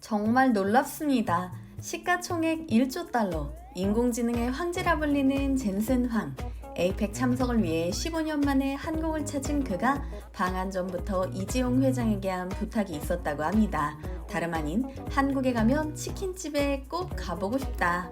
정말 놀랍습니다. 시가총액 1조 달러, 인공지능의 황제라 불리는 젠슨 황. 에이펙 참석을 위해 15년 만에 한국을 찾은 그가 방한 전부터 이지용 회장에게 한 부탁이 있었다고 합니다. 다름 아닌 한국에 가면 치킨집에 꼭 가보고 싶다.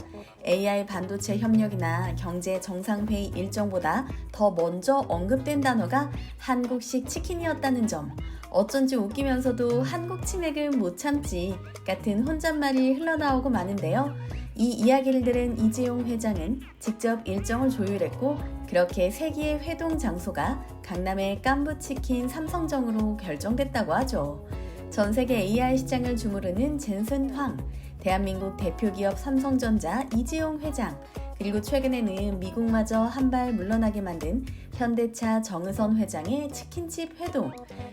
AI 반도체 협력이나 경제 정상회의 일정보다 더 먼저 언급된 단어가 한국식 치킨이었다는 점. 어쩐지 웃기면서도 한국 치맥은 못 참지 같은 혼잣말이 흘러나오고 마는데요. 이 이야기를 들은 이재용 회장은 직접 일정을 조율했고 그렇게 세기의 회동 장소가 강남의 깐부치킨 삼성정으로 결정됐다고 하죠. 전 세계 AI 시장을 주무르는 젠슨 황, 대한민국 대표 기업 삼성전자 이재용 회장, 그리고 최근에는 미국마저 한 발 물러나게 만든 현대차 정의선 회장의 치킨집 회동.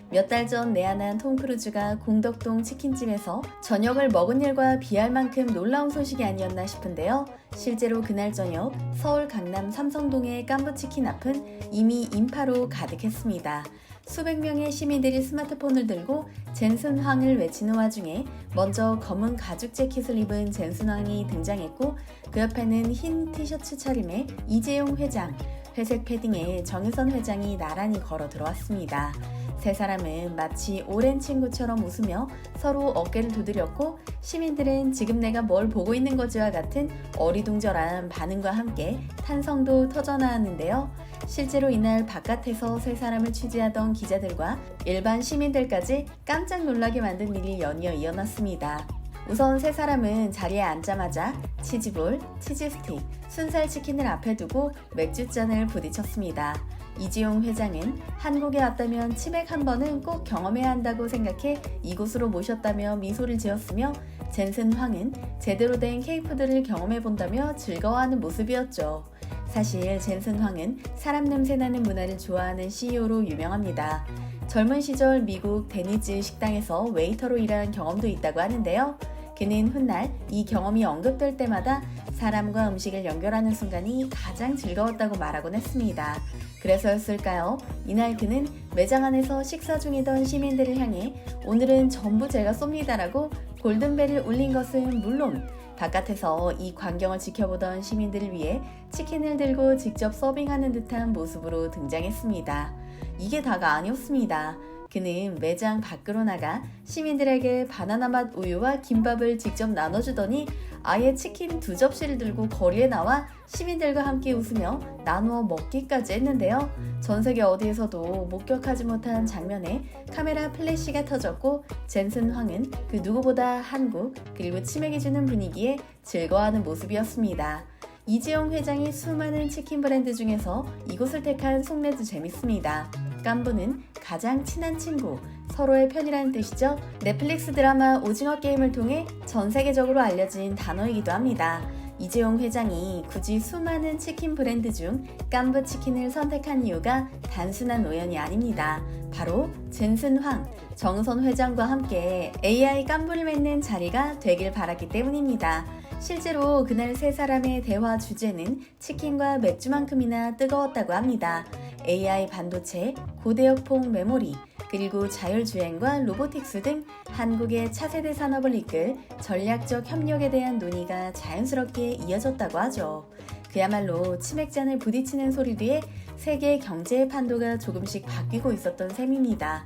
몇 달 전 내한한 톰 크루즈가 공덕동 치킨집에서 저녁을 먹은 일과 비할 만큼 놀라운 소식이 아니었나 싶은데요. 실제로 그날 저녁 서울 강남 삼성동의 깐부치킨 앞은 이미 인파로 가득했습니다. 수백 명의 시민들이 스마트폰을 들고 젠슨 황을 외치는 와중에 먼저 검은 가죽 재킷을 입은 젠슨 황이 등장했고 그 옆에는 흰 티셔츠 차림의 이재용 회장, 회색 패딩에 정의선 회장이 나란히 걸어 들어왔습니다. 세 사람은 마치 오랜 친구처럼 웃으며 서로 어깨를 두드렸고 시민들은 지금 내가 뭘 보고 있는 거지와 같은 어리둥절한 반응과 함께 탄성도 터져나왔는데요. 실제로 이날 바깥에서 세 사람을 취재하던 기자들과 일반 시민들까지 깜짝 놀라게 만든 일이 연이어 이어났습니다. 우선 세 사람은 자리에 앉자마자 치즈볼, 치즈스틱, 순살 치킨을 앞에 두고 맥주잔을 부딪혔습니다. 이지용 회장은 한국에 왔다면 치맥 한 번은 꼭 경험해야 한다고 생각해 이곳으로 모셨다며 미소를 지었으며 젠슨 황은 제대로 된 케이푸드를 경험해 본다며 즐거워하는 모습이었죠. 사실 젠슨 황은 사람 냄새 나는 문화를 좋아하는 CEO로 유명합니다. 젊은 시절 미국 데니즈 식당에서 웨이터로 일한 경험도 있다고 하는데요. 그는 훗날 이 경험이 언급될 때마다 사람과 음식을 연결하는 순간이 가장 즐거웠다고 말하곤 했습니다. 그래서였을까요? 이날 그는 매장 안에서 식사 중이던 시민들을 향해 오늘은 전부 제가 쏩니다라고 골든벨을 울린 것은 물론 바깥에서 이 광경을 지켜보던 시민들을 위해 치킨을 들고 직접 서빙하는 듯한 모습으로 등장했습니다. 이게 다가 아니었습니다. 그는 매장 밖으로 나가 시민들에게 바나나 맛 우유와 김밥을 직접 나눠주더니 아예 치킨 두 접시를 들고 거리에 나와 시민들과 함께 웃으며 나누어 먹기까지 했는데요. 전 세계 어디에서도 목격하지 못한 장면에 카메라 플래시가 터졌고 젠슨 황은 그 누구보다 한국 그리고 치맥이 주는 분위기에 즐거워하는 모습이었습니다. 이지용 회장이 수많은 치킨 브랜드 중에서 이곳을 택한 속내도 재밌습니다. 깐부는 가장 친한 친구, 서로의 편이라는 뜻이죠. 넷플릭스 드라마 오징어 게임을 통해 전 세계적으로 알려진 단어이기도 합니다. 이재용 회장이 굳이 수많은 치킨 브랜드 중 깐부 치킨을 선택한 이유가 단순한 우연이 아닙니다. 바로 젠슨 황, 정선 회장과 함께 AI 깐부를 맺는 자리가 되길 바랐기 때문입니다. 실제로 그날 세 사람의 대화 주제는 치킨과 맥주만큼이나 뜨거웠다고 합니다. AI 반도체, 고대역폭 메모리, 그리고 자율주행과 로보틱스 등 한국의 차세대 산업을 이끌 전략적 협력에 대한 논의가 자연스럽게 이어졌다고 하죠. 그야말로 치맥잔을 부딪히는 소리 뒤에 세계 경제의 판도가 조금씩 바뀌고 있었던 셈입니다.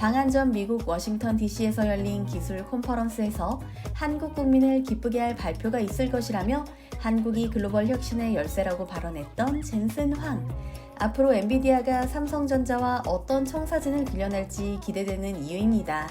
방한 전 미국 워싱턴 DC에서 열린 기술 컨퍼런스에서 한국 국민을 기쁘게 할 발표가 있을 것이라며 한국이 글로벌 혁신의 열쇠라고 발언했던 젠슨 황. 앞으로 엔비디아가 삼성전자와 어떤 청사진을 빌려낼지 기대되는 이유입니다.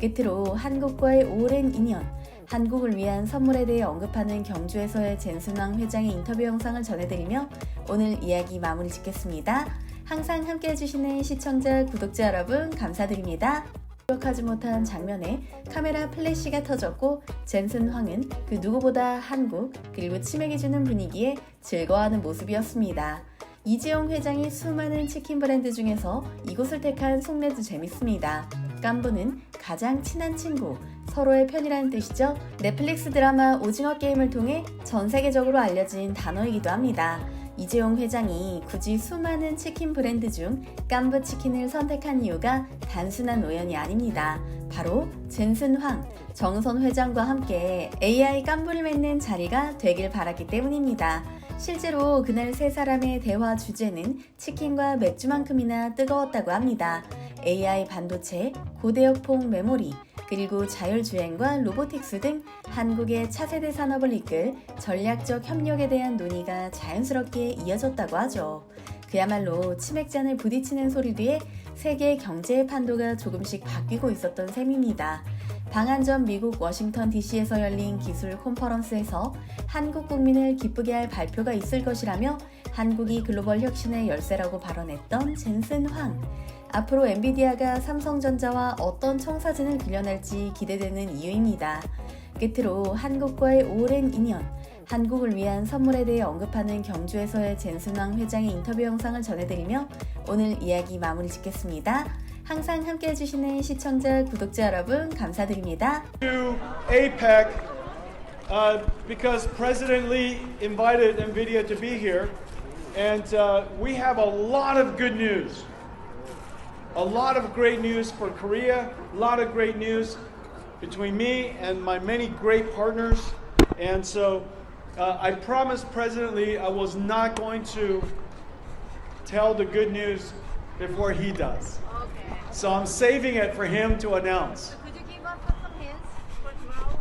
끝으로 한국과의 오랜 인연, 한국을 위한 선물에 대해 언급하는 경주에서의 젠순왕 회장의 인터뷰 영상을 전해드리며 오늘 이야기 마무리 짓겠습니다. 항상 함께 해주시는 시청자, 구독자 여러분 감사드립니다. 기억하지 못한 장면에 카메라 플래시가 터졌고 젠슨 황은 그 누구보다 한국 그리고 치맥이 주는 분위기에 즐거워하는 모습이었습니다. 이지용 회장이 수많은 치킨 브랜드 중에서 이곳을 택한 속내도 재밌습니다. 깐부는 가장 친한 친구, 서로의 편이라는 뜻이죠. 넷플릭스 드라마 오징어 게임을 통해 전 세계적으로 알려진 단어이기도 합니다. 이재용 회장이 굳이 수많은 치킨 브랜드 중 깐부 치킨을 선택한 이유가 단순한 우연이 아닙니다. 바로 젠슨 황, 정선 회장과 함께 AI 깐부를 맺는 자리가 되길 바랐기 때문입니다. 실제로 그날 세 사람의 대화 주제는 치킨과 맥주만큼이나 뜨거웠다고 합니다. AI 반도체, 고대역폭 메모리, 그리고 자율주행과 로보틱스 등 한국의 차세대 산업을 이끌 전략적 협력에 대한 논의가 자연스럽게 이어졌다고 하죠. 그야말로 치맥잔을 부딪히는 소리 뒤에 세계 경제의 판도가 조금씩 바뀌고 있었던 셈입니다. 방한 전 미국 워싱턴 DC에서 열린 기술 컨퍼런스에서 한국 국민을 기쁘게 할 발표가 있을 것이라며 한국이 글로벌 혁신의 열쇠라고 발언했던 젠슨 황. 앞으로 엔비디아가 삼성전자와 어떤 청사진을 그려낼지 기대되는 이유입니다. 끝으로 한국과의 오랜 인연, 한국을 위한 선물에 대해 언급하는 경주에서의 젠슨왕 회장의 인터뷰 영상을 전해드리며 오늘 이야기 마무리 짓겠습니다. 항상 함께 해주시는 시청자, 구독자 여러분 감사드립니다. to APEC uh, because President Lee invited NVIDIA to be here. And uh, we have a lot of good news. A lot of great news for Korea, a lot of great news between me and my many great partners. And so uh, I promised President Lee I was not going to tell the good news before he does. So I'm saving it for him to announce. Could you give us some hints?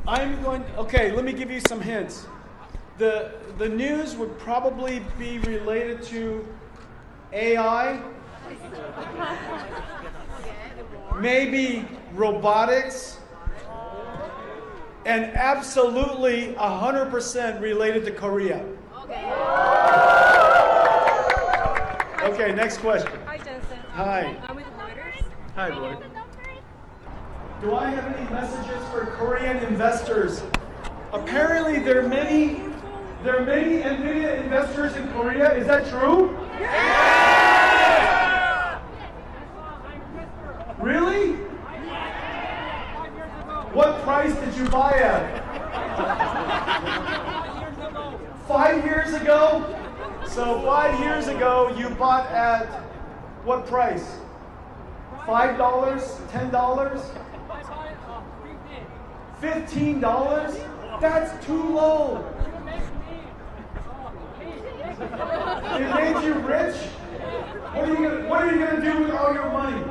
I'm going. Okay, let me give you some hints. The the news would probably be related to AI, maybe robotics, and absolutely 100% related to Korea. Okay. Okay, next question. Hi, Jensen. Hi. I'm with Reuters. Hi, Roy. Do I have any messages for Korean investors? Apparently, there are many, there are many Nvidia investors in Korea. Is that true? Yeah! Really? What price did you buy at? Five years ago? So five years ago, you bought at what price? Five dollars? Ten dollars? Fifteen dollars? That's too low. It made you rich? What are you gonna what are you gonna do with all your money?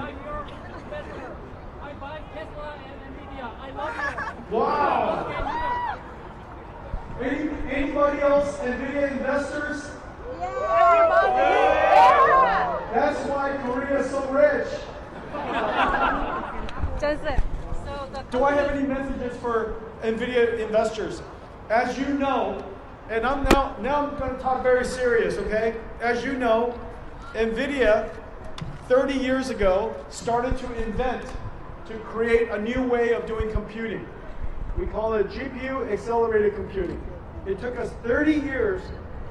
I buy Tesla and Nvidia. I love them. Wow. Any, anybody else Nvidia investors? That's why Korea is so rich. So Do I have any messages for NVIDIA investors? As you know, and I'm now now I'm going to talk very serious, okay? As you know, NVIDIA 30 years ago started to invent to create a new way of doing computing. We call it GPU accelerated computing. It took us 30 years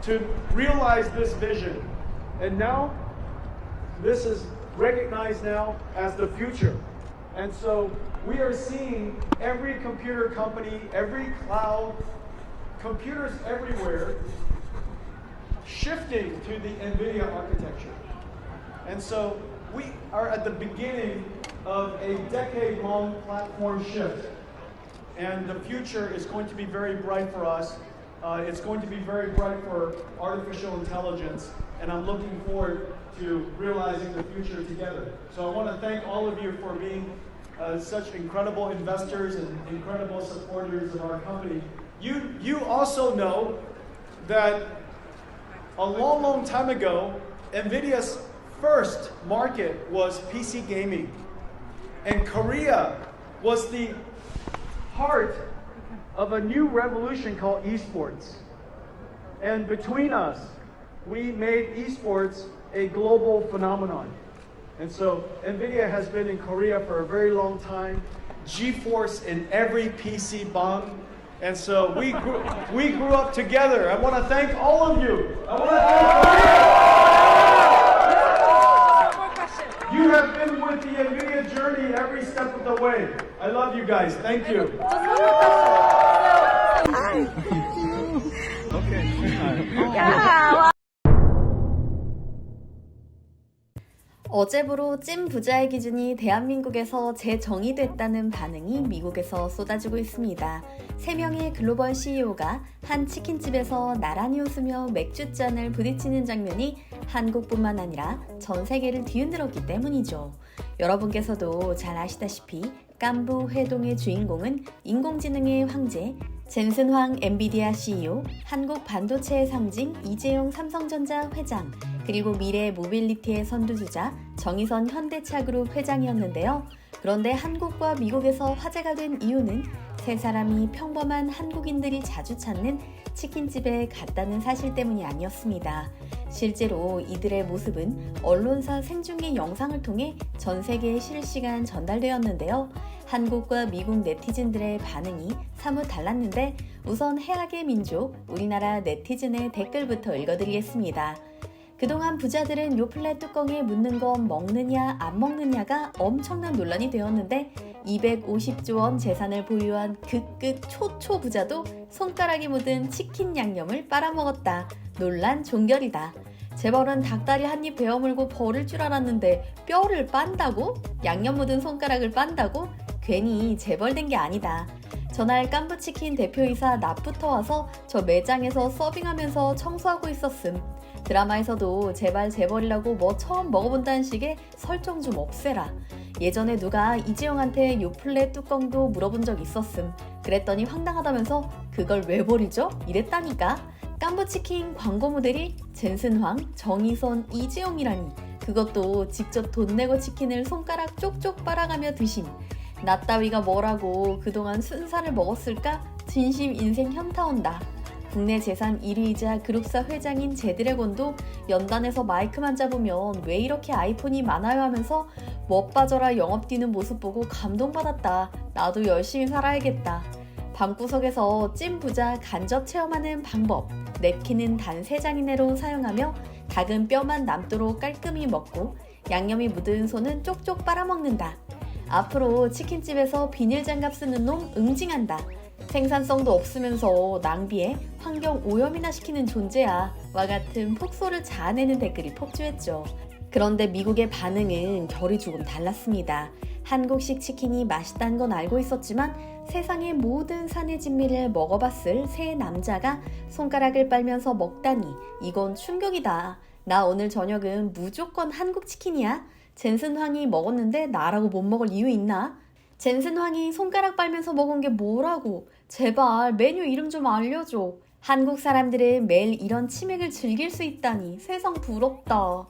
to realize this vision. And now this is recognized now as the future. And so we are seeing every computer company, every cloud, computers everywhere shifting to the NVIDIA architecture. And so we are at the beginning of a decade long platform shift. And the future is going to be very bright for us. Uh, it's going to be very bright for artificial intelligence. And I'm looking forward to realizing the future together. So I want to thank all of you for being uh, such incredible investors and incredible supporters of our company. You, you also know that a long, long time ago, NVIDIA's first market was PC gaming. And Korea was the heart of a new revolution called esports. And between us, we made esports a global phenomenon. And so NVIDIA has been in Korea for a very long time. GeForce in every PC bung. And so we grew, we grew up together. I want to thank all of you. I want to thank you. You have been with the NVIDIA journey every step of the way. I love you guys. Thank you. 어제부로 찐 부자의 기준이 대한민국에서 재정의됐다는 반응이 미국에서 쏟아지고 있습니다. 3명의 글로벌 CEO가 한 치킨집에서 나란히 웃으며 맥주잔을 부딪히는 장면이 한국뿐만 아니라 전 세계를 뒤흔들었기 때문이죠. 여러분께서도 잘 아시다시피 깐부 회동의 주인공은 인공지능의 황제 젠슨 황 엔비디아 CEO, 한국 반도체의 상징 이재용 삼성전자 회장, 그리고 미래 모빌리티의 선두주자 정의선 현대차그룹 회장이었는데요. 그런데 한국과 미국에서 화제가 된 이유는 세 사람이 평범한 한국인들이 자주 찾는 치킨집에 갔다는 사실 때문이 아니었습니다. 실제로 이들의 모습은 언론사 생중계 영상을 통해 전 세계에 실시간 전달되었는데요. 한국과 미국 네티즌들의 반응이 사뭇 달랐는데 우선 해악의 민족 우리나라 네티즌의 댓글부터 읽어드리겠습니다. 그동안 부자들은 요플레 뚜껑에 묻는 건 먹느냐 안 먹느냐가 엄청난 논란이 되었는데 250조 원 재산을 보유한 극극 초초 부자도 손가락이 묻은 치킨 양념을 빨아먹었다. 논란 종결이다. 재벌은 닭다리 한 입 베어물고 버릴 줄 알았는데 뼈를 빤다고? 양념 묻은 손가락을 빤다고? 괜히 재벌된 게 아니다. 전날 깐부치킨 대표이사 낮부터 와서 저 매장에서 서빙하면서 청소하고 있었음. 드라마에서도 제발 재벌이라고 뭐 처음 먹어본다는 식의 설정 좀 없애라. 예전에 누가 이지영한테 요플레 뚜껑도 물어본 적 있었음. 그랬더니 황당하다면서 그걸 왜 버리죠? 이랬다니까. 깐부치킨 광고 모델이 젠슨황, 정희선, 이지영이라니. 그것도 직접 돈 내고 치킨을 손가락 쪽쪽 빨아가며 드신. 나 따위가 뭐라고 그동안 순살을 먹었을까? 진심 인생 현타 온다. 국내 재산 1위이자 그룹사 회장인 제드래곤도 연단에서 마이크만 잡으면 왜 이렇게 아이폰이 많아요 하면서 멋 빠져라 영업 뛰는 모습 보고 감동받았다. 나도 열심히 살아야겠다. 방구석에서 찐 부자 간접 체험하는 방법. 냅킨은 단 3장 이내로 사용하며 닭은 뼈만 남도록 깔끔히 먹고 양념이 묻은 손은 쪽쪽 빨아먹는다. 앞으로 치킨집에서 비닐 장갑 쓰는 놈 응징한다. 생산성도 없으면서 낭비에 환경 오염이나 시키는 존재야. 와 같은 폭소를 자아내는 댓글이 폭주했죠. 그런데 미국의 반응은 결이 조금 달랐습니다. 한국식 치킨이 맛있다는 건 알고 있었지만 세상의 모든 산의 진미를 먹어봤을 세 남자가 손가락을 빨면서 먹다니 이건 충격이다. 나 오늘 저녁은 무조건 한국 치킨이야. 젠슨 황이 먹었는데 나라고 못 먹을 이유 있나? 젠슨 황이 손가락 빨면서 먹은 게 뭐라고? 제발 메뉴 이름 좀 알려줘. 한국 사람들은 매일 이런 치맥을 즐길 수 있다니 세상 부럽다.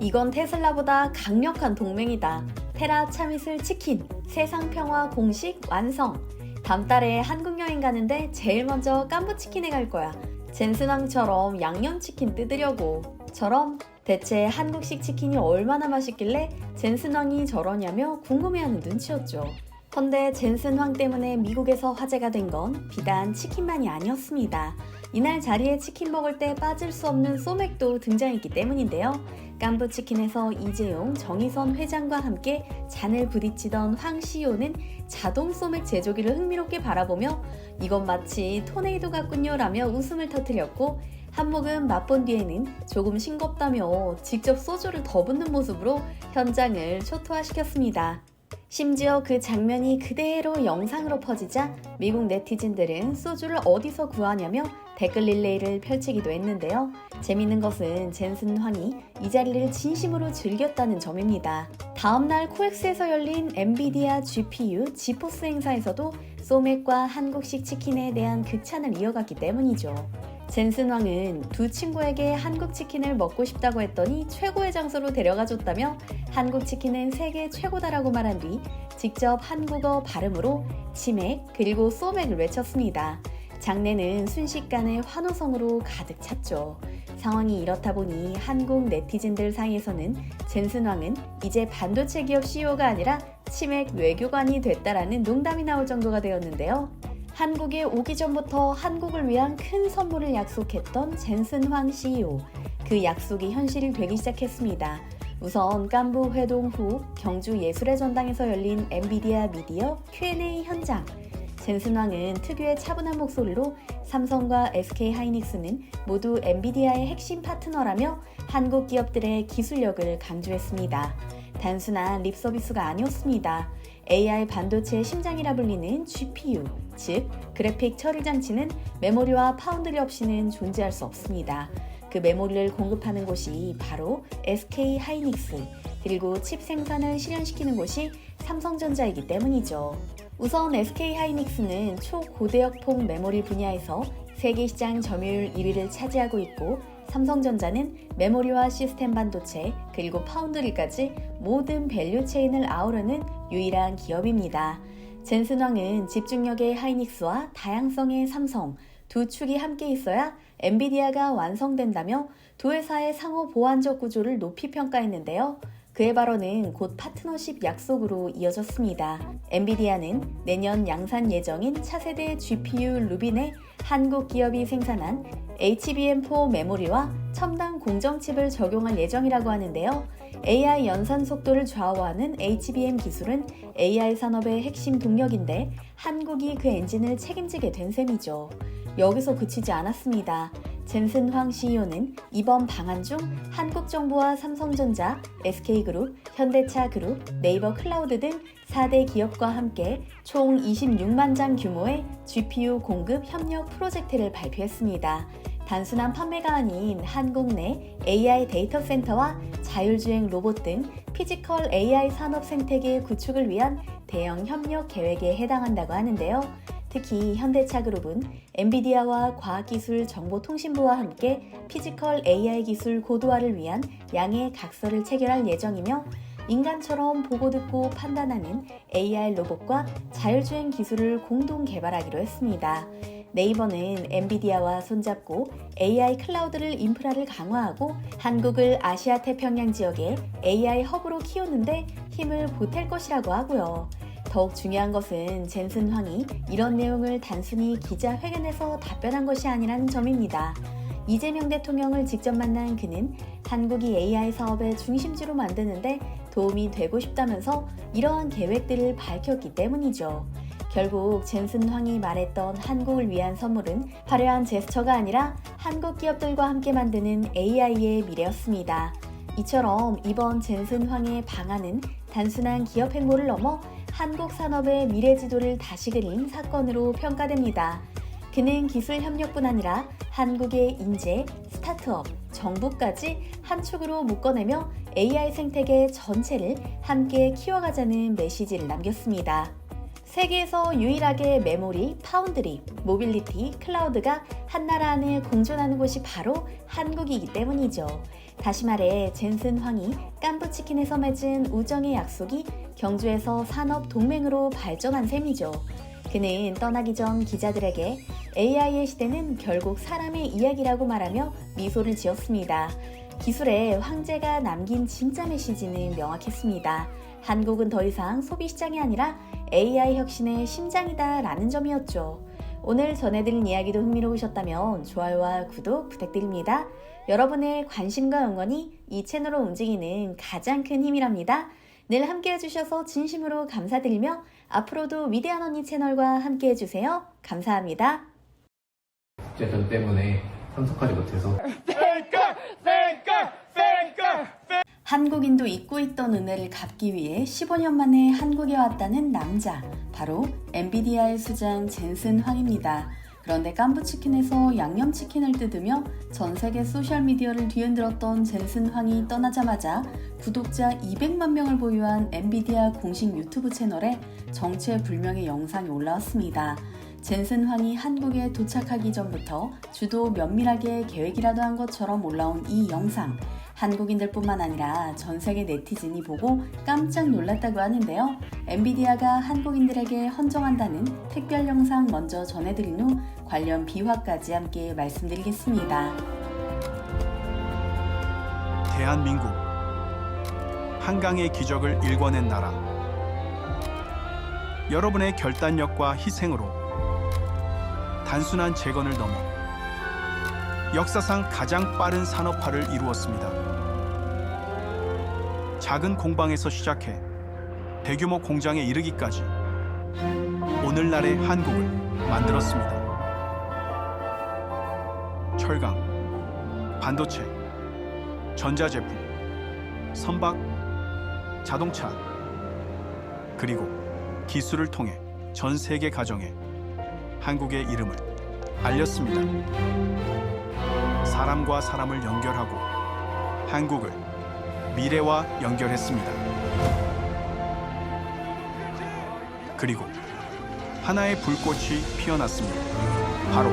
이건 테슬라보다 강력한 동맹이다. 테라 참이슬 치킨 세상 평화 공식 완성. 다음 달에 한국 여행 가는데 제일 먼저 깐부치킨에 갈 거야. 젠슨왕처럼 양념치킨 뜯으려고. 처럼 대체 한국식 치킨이 얼마나 맛있길래 젠슨왕이 저러냐며 궁금해하는 눈치였죠. 헌데 젠슨 황 때문에 미국에서 화제가 된 건 비단 치킨만이 아니었습니다. 이날 자리에 치킨 먹을 때 빠질 수 없는 소맥도 등장했기 때문인데요. 깐부 치킨에서 이재용, 정희선 회장과 함께 잔을 부딪히던 황 CEO는 자동 소맥 제조기를 흥미롭게 바라보며 이건 마치 토네이도 같군요 라며 웃음을 터뜨렸고 한 모금 맛본 뒤에는 조금 싱겁다며 직접 소주를 더 붓는 모습으로 현장을 초토화시켰습니다. 심지어 그 장면이 그대로 영상으로 퍼지자 미국 네티즌들은 소주를 어디서 구하냐며 댓글 릴레이를 펼치기도 했는데요. 재밌는 것은 젠슨 황이 이 자리를 진심으로 즐겼다는 점입니다. 다음날 코엑스에서 열린 엔비디아 GPU 지포스 행사에서도 소맥과 한국식 치킨에 대한 극찬을 이어갔기 때문이죠. 젠슨 왕은 두 친구에게 한국 치킨을 먹고 싶다고 했더니 최고의 장소로 데려가 줬다며 한국 치킨은 세계 최고다라고 말한 뒤 직접 한국어 발음으로 치맥 그리고 소맥을 외쳤습니다. 장내는 순식간에 환호성으로 가득 찼죠. 상황이 이렇다 보니 한국 네티즌들 사이에서는 젠슨 왕은 이제 반도체 기업 CEO가 아니라 치맥 외교관이 됐다라는 농담이 나올 정도가 되었는데요. 한국에 오기 전부터 한국을 위한 큰 선물을 약속했던 젠슨 황 CEO. 그 약속이 현실이 되기 시작했습니다. 우선 깐부 회동 후 경주 예술의 전당에서 열린 엔비디아 미디어 Q&A 현장. 젠슨왕은 특유의 차분한 목소리로 삼성과 SK 하이닉스는 모두 엔비디아의 핵심 파트너라며 한국 기업들의 기술력을 강조했습니다. 단순한 립 서비스가 아니었습니다. AI 반도체의 심장이라 불리는 GPU, 즉 그래픽 처리 장치는 메모리와 파운드리 없이는 존재할 수 없습니다. 그 메모리를 공급하는 곳이 바로 SK 하이닉스, 그리고 칩 생산을 실현시키는 곳이 삼성전자이기 때문이죠. 우선 SK 하이닉스는 초고대역폭 메모리 분야에서 세계 시장 점유율 1위를 차지하고 있고 삼성전자는 메모리와 시스템 반도체 그리고 파운드리까지 모든 밸류 체인을 아우르는 유일한 기업입니다. 젠슨 왕은 집중력의 하이닉스와 다양성의 삼성 두 축이 함께 있어야 엔비디아가 완성된다며 두 회사의 상호 보완적 구조를 높이 평가했는데요. 그의 발언은 곧 파트너십 약속으로 이어졌습니다. 엔비디아는 내년 양산 예정인 차세대 GPU 루빈에 한국 기업이 생산한 HBM4 메모리와 첨단 공정칩을 적용할 예정이라고 하는데요. AI 연산 속도를 좌우하는 HBM 기술은 AI 산업의 핵심 동력인데 한국이 그 엔진을 책임지게 된 셈이죠. 여기서 그치지 않았습니다. 젠슨 황 CEO는 이번 방안 중 한국 정부와 삼성전자, SK그룹, 현대차그룹, 네이버 클라우드 등 4대 기업과 함께 총 26만 장 규모의 GPU 공급 협력 프로젝트를 발표했습니다. 단순한 판매가 아닌 한국 내 AI 데이터 센터와 자율주행 로봇 등 피지컬 AI 산업 생태계 구축을 위한 대형 협력 계획에 해당한다고 하는데요. 특히 현대차 그룹은 엔비디아와 과학기술 정보통신부와 함께 피지컬 AI 기술 고도화를 위한 양해 각서를 체결할 예정이며 인간처럼 보고 듣고 판단하는 AI 로봇과 자율주행 기술을 공동 개발하기로 했습니다. 네이버는 엔비디아와 손잡고 AI 클라우드를 인프라를 강화하고 한국을 아시아 태평양 지역의 AI 허브로 키우는데 힘을 보탤 것이라고 하고요. 더욱 중요한 것은 젠슨 황이 이런 내용을 단순히 기자회견에서 답변한 것이 아니라는 점입니다. 이재명 대통령을 직접 만난 그는 한국이 AI 사업의 중심지로 만드는데 도움이 되고 싶다면서 이러한 계획들을 밝혔기 때문이죠. 결국 젠슨 황이 말했던 한국을 위한 선물은 화려한 제스처가 아니라 한국 기업들과 함께 만드는 AI의 미래였습니다. 이처럼 이번 젠슨 황의 방안은 단순한 기업 행보를 넘어 한국 산업의 미래 지도를 다시 그린 사건으로 평가됩니다. 그는 기술 협력뿐 아니라 한국의 인재, 스타트업, 정부까지 한 축으로 묶어내며 AI 생태계 전체를 함께 키워가자는 메시지를 남겼습니다. 세계에서 유일하게 메모리, 파운드리, 모빌리티, 클라우드가 한 나라 안에 공존하는 곳이 바로 한국이기 때문이죠. 다시 말해 젠슨 황이 깐부치킨에서 맺은 우정의 약속이 경주에서 산업 동맹으로 발전한 셈이죠. 그는 떠나기 전 기자들에게 AI의 시대는 결국 사람의 이야기라고 말하며 미소를 지었습니다. 기술의 황제가 남긴 진짜 메시지는 명확했습니다. 한국은 더 이상 소비 시장이 아니라 AI 혁신의 심장이다 라는 점이었죠. 오늘 전해드린 이야기도 흥미로우셨다면 좋아요와 구독 부탁드립니다. 여러분의 관심과 응원이 이 채널을 움직이는 가장 큰 힘이랍니다. 늘 함께 해주셔서 진심으로 감사드리며 앞으로도 위대한 언니 채널과 함께 해주세요. 감사합니다. 국제전 때문에 참석하지 못해서 한국인도 잊고 있던 은혜를 갚기 위해 15년 만에 한국에 왔다는 남자, 바로 엔비디아의 수장 젠슨 황입니다. 그런데 깐부치킨에서 양념치킨을 뜯으며 전 세계 소셜미디어를 뒤흔들었던 젠슨 황이 떠나자마자 구독자 200만 명을 보유한 엔비디아 공식 유튜브 채널에 정체 불명의 영상이 올라왔습니다. 젠슨 황이 한국에 도착하기 전부터 주도 면밀하게 계획이라도 한 것처럼 올라온 이 영상. 한국인들뿐만 아니라 전 세계 네티즌이 보고 깜짝 놀랐다고 하는데요. 엔비디아가 한국인들에게 헌정한다는 특별 영상 먼저 전해드린 후 관련 비화까지 함께 말씀드리겠습니다. 대한민국 한강의 기적을 일궈낸 나라 여러분의 결단력과 희생으로 단순한 재건을 넘어 역사상 가장 빠른 산업화를 이루었습니다. 작은 공방에서 시작해 대규모 공장에 이르기까지 오늘날의 한국을 만들었습니다. 철강, 반도체, 전자제품, 선박, 자동차, 그리고 기술을 통해 전 세계 가정에 한국의 이름을 알렸습니다. 사람과 사람을 연결하고 한국을 미래와 연결했습니다. 그리고 하나의 불꽃이 피어났습니다. 바로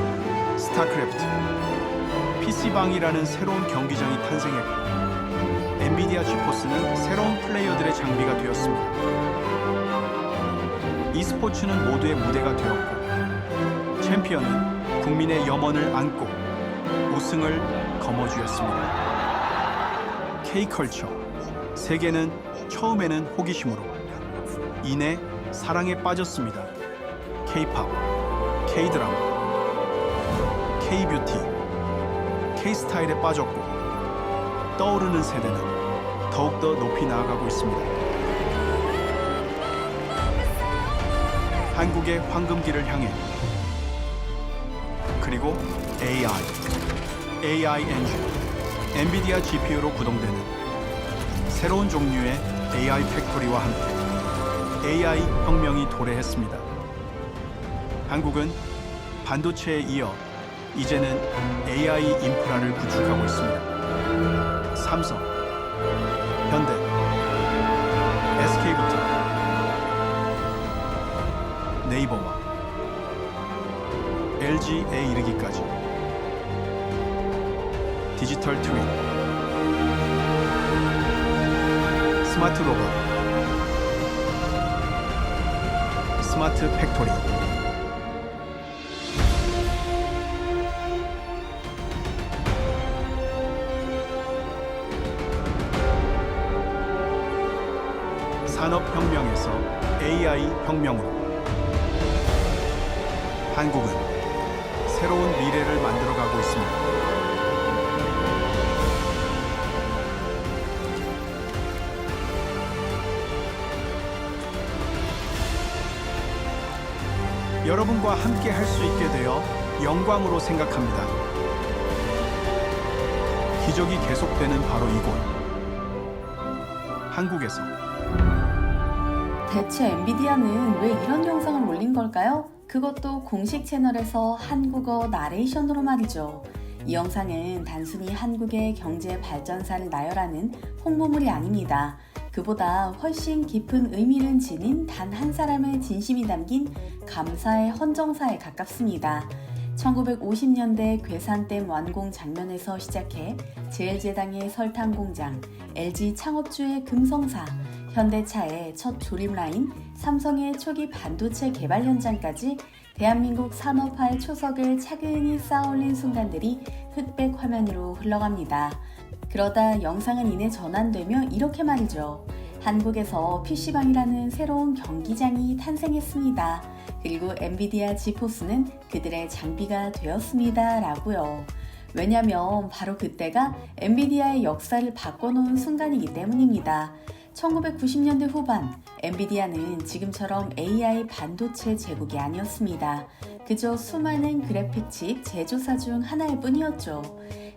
스타크래프트. PC방이라는 새로운 경기장이 탄생했고 엔비디아 지포스는 새로운 플레이어들의 장비가 되었습니다. e스포츠는 모두의 무대가 되었고 챔피언은 국민의 염원을 안고 우승을 거머쥐었습니다. K컬처 세계는 처음에는 호기심으로 이내 사랑에 빠졌습니다. K-팝, K-드라마, K-뷰티, K-스타일에 빠졌고 떠오르는 세대는 더욱더 높이 나아가고 있습니다. 한국의 황금기를 향해 그리고 AI, AI 엔진, 엔비디아 GPU로 구동되는 새로운 종류의 AI 팩토리와 함께 AI 혁명이 도래했습니다. 한국은 반도체에 이어 이제는 AI 인프라를 구축하고 있습니다. 삼성, 현대, SK부터 네이버와 LG에 이르기까지 디지털 트윈, 스마트 로봇, 스마트 팩토리. 산업혁명에서 AI 혁명으로 한국은 새로운 미래를 만들어가고 있습니다. 여러분과 함께 할 수 있게 되어 영광으로 생각합니다. 기적이 계속되는 바로 이곳. 한국에서 대체 엔비디아는 왜 이런 영상을 올린 걸까요? 그것도 공식 채널에서 한국어 나레이션으로 말이죠. 이 영상은 단순히 한국의 경제 발전사를 나열하는 홍보물이 아닙니다. 그보다 훨씬 깊은 의미를 지닌 단 한 사람의 진심이 담긴 감사의 헌정사에 가깝습니다. 1950년대 괴산댐 완공 장면에서 시작해 제일제당의 설탕 공장, LG 창업주의 금성사, 현대차의 첫 조립 라인, 삼성의 초기 반도체 개발 현장까지 대한민국 산업화의 초석을 차근히 쌓아올린 순간들이 흑백 화면으로 흘러갑니다. 그러다 영상은 이내 전환되며 이렇게 말이죠. 한국에서 PC방이라는 새로운 경기장이 탄생했습니다. 그리고 엔비디아 지포스는 그들의 장비가 되었습니다. 라고요. 왜냐면 바로 그때가 엔비디아의 역사를 바꿔놓은 순간이기 때문입니다. 1990년대 후반, 엔비디아는 지금처럼 AI 반도체 제국이 아니었습니다. 그저 수많은 그래픽 칩 제조사 중 하나일 뿐이었죠.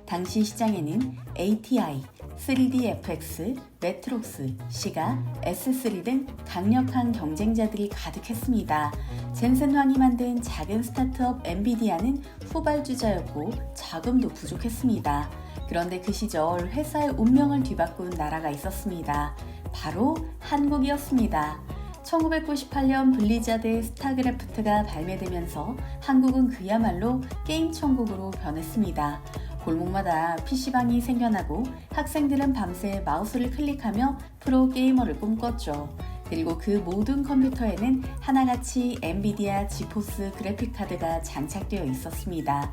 당시 시장에는 ATI, 3DFX, 매트록스, 시가, S3 등 강력한 경쟁자들이 가득했습니다. 젠슨 황이 만든 작은 스타트업 엔비디아는 후발주자였고 자금도 부족했습니다. 그런데 그 시절 회사의 운명을 뒤바꾼 나라가 있었습니다. 바로 한국이었습니다. 1998년 블리자드의 스타크래프트가 발매되면서 한국은 그야말로 게임 천국으로 변했습니다. 골목마다 PC방이 생겨나고 학생들은 밤새 마우스를 클릭하며 프로 게이머를 꿈꿨죠. 그리고 그 모든 컴퓨터에는 하나같이 엔비디아 지포스 그래픽카드가 장착되어 있었습니다.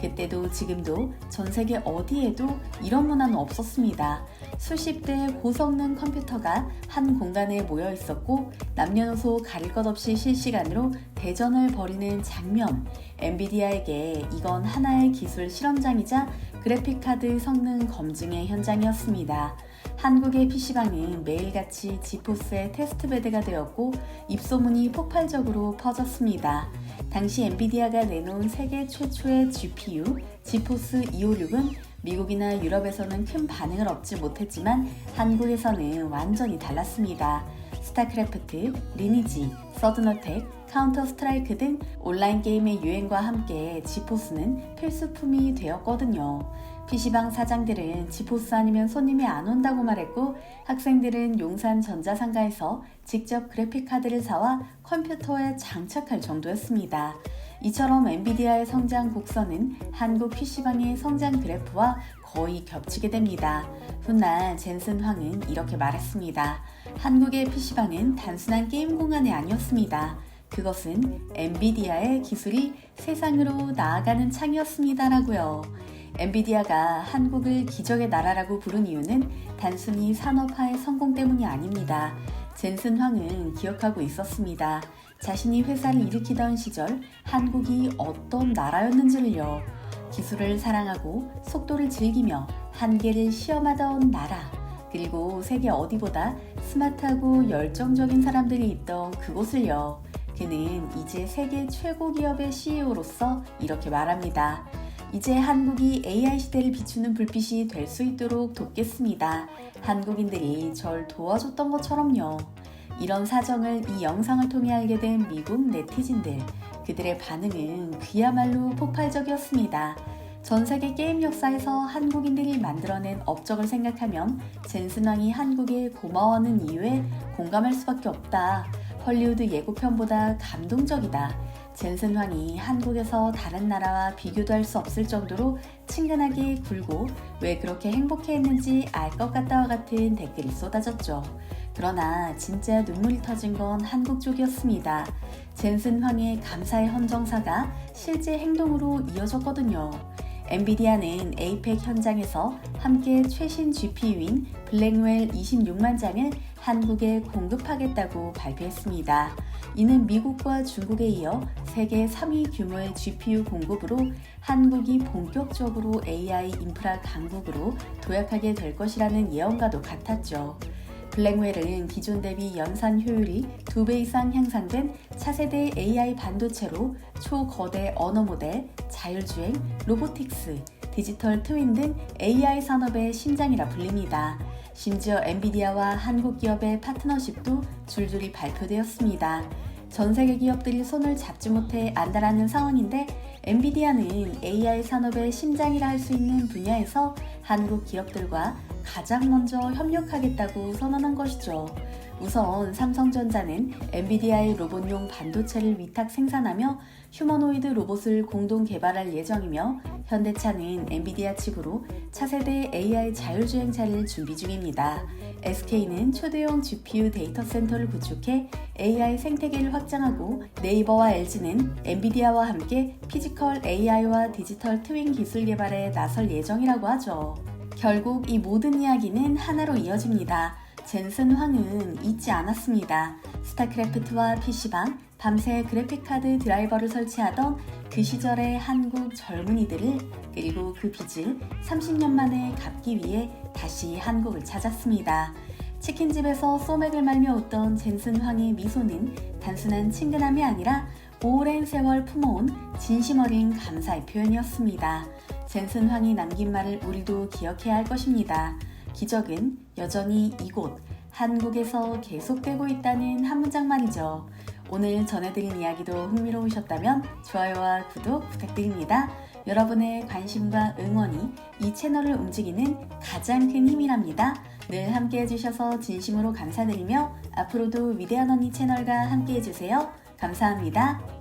그때도 지금도 전 세계 어디에도 이런 문화는 없었습니다. 수십 대의 고성능 컴퓨터가 한 공간에 모여 있었고 남녀노소 가릴 것 없이 실시간으로 대전을 벌이는 장면. 엔비디아에게 이건 하나의 기술 실험장이자 그래픽카드 성능 검증의 현장이었습니다. 한국의 PC방은 매일같이 지포스의 테스트베드가 되었고 입소문이 폭발적으로 퍼졌습니다. 당시 엔비디아가 내놓은 세계 최초의 GPU 지포스 256은 미국이나 유럽에서는 큰 반응을 얻지 못했지만 한국에서는 완전히 달랐습니다. 스타크래프트, 리니지, 서든어택, 카운터 스트라이크 등 온라인 게임의 유행과 함께 지포스는 필수품이 되었거든요. PC방 사장들은 지포스 아니면 손님이 안 온다고 말했고 학생들은 용산 전자상가에서 직접 그래픽카드를 사와 컴퓨터에 장착할 정도였습니다. 이처럼 엔비디아의 성장 곡선은 한국 PC방의 성장 그래프와 거의 겹치게 됩니다. 훗날 젠슨 황은 이렇게 말했습니다. 한국의 PC방은 단순한 게임 공간이 아니었습니다. 그것은 엔비디아의 기술이 세상으로 나아가는 창이었습니다라고요. 엔비디아가 한국을 기적의 나라라고 부른 이유는 단순히 산업화의 성공 때문이 아닙니다. 젠슨 황은 기억하고 있었습니다. 자신이 회사를 일으키던 시절 한국이 어떤 나라였는지를요. 기술을 사랑하고 속도를 즐기며 한계를 시험하던 나라. 그리고 세계 어디보다 스마트하고 열정적인 사람들이 있던 그곳을요. 그는 이제 세계 최고 기업의 CEO로서 이렇게 말합니다. 이제 한국이 AI 시대를 비추는 불빛이 될 수 있도록 돕겠습니다. 한국인들이 절 도와줬던 것처럼요. 이런 사정을 이 영상을 통해 알게 된 미국 네티즌들. 그들의 반응은 그야말로 폭발적이었습니다. 전 세계 게임 역사에서 한국인들이 만들어낸 업적을 생각하면 젠슨왕이 한국에 고마워하는 이유에 공감할 수밖에 없다. 헐리우드 예고편보다 감동적이다. 젠슨 황이 한국에서 다른 나라와 비교도 할 수 없을 정도로 친근하게 굴고 왜 그렇게 행복해 했는지 알 것 같다와 같은 댓글이 쏟아졌죠. 그러나 진짜 눈물이 터진 건 한국 쪽이었습니다. 젠슨 황의 감사의 헌정사가 실제 행동으로 이어졌거든요. 엔비디아는 에이펙 현장에서 함께 최신 GPU인 블랙웰 26만 장을 한국에 공급하겠다고 발표했습니다. 이는 미국과 중국에 이어 세계 3위 규모의 GPU 공급으로 한국이 본격적으로 AI 인프라 강국으로 도약하게 될 것이라는 예언과도 같았죠. 블랙웰은 기존 대비 연산 효율이 2배 이상 향상된 차세대 AI 반도체로 초거대 언어 모델, 자율주행, 로보틱스, 디지털 트윈 등 AI 산업의 심장이라 불립니다. 심지어 엔비디아와 한국 기업의 파트너십도 줄줄이 발표되었습니다. 전 세계 기업들이 손을 잡지 못해 안달하는 상황인데 엔비디아는 AI 산업의 심장이라 할 수 있는 분야에서 한국 기업들과 가장 먼저 협력하겠다고 선언한 것이죠. 우선 삼성전자는 엔비디아의 로봇용 반도체를 위탁 생산하며 휴머노이드 로봇을 공동 개발할 예정이며 현대차는 엔비디아 칩으로 차세대 AI 자율주행차를 준비 중입니다. SK는 초대형 GPU 데이터 센터를 구축해 AI 생태계를 확장하고 네이버와 LG는 엔비디아와 함께 피지컬 AI와 디지털 트윈 기술 개발에 나설 예정이라고 하죠. 결국 이 모든 이야기는 하나로 이어집니다. 젠슨 황은 잊지 않았습니다. 스타크래프트와 PC방, 밤새 그래픽카드 드라이버를 설치하던 그 시절의 한국 젊은이들을 그리고 그 빚을 30년 만에 갚기 위해 다시 한국을 찾았습니다. 치킨집에서 소맥을 말며 웃던 젠슨 황의 미소는 단순한 친근함이 아니라 오랜 세월 품어온 진심 어린 감사의 표현이었습니다. 젠슨 황이 남긴 말을 우리도 기억해야 할 것입니다. 기적은 여전히 이곳 한국에서 계속되고 있다는 한 문장만이죠. 오늘 전해드린 이야기도 흥미로우셨다면 좋아요와 구독 부탁드립니다. 여러분의 관심과 응원이 이 채널을 움직이는 가장 큰 힘이랍니다. 늘 함께 해주셔서 진심으로 감사드리며 앞으로도 위대한 언니 채널과 함께 해주세요. 감사합니다.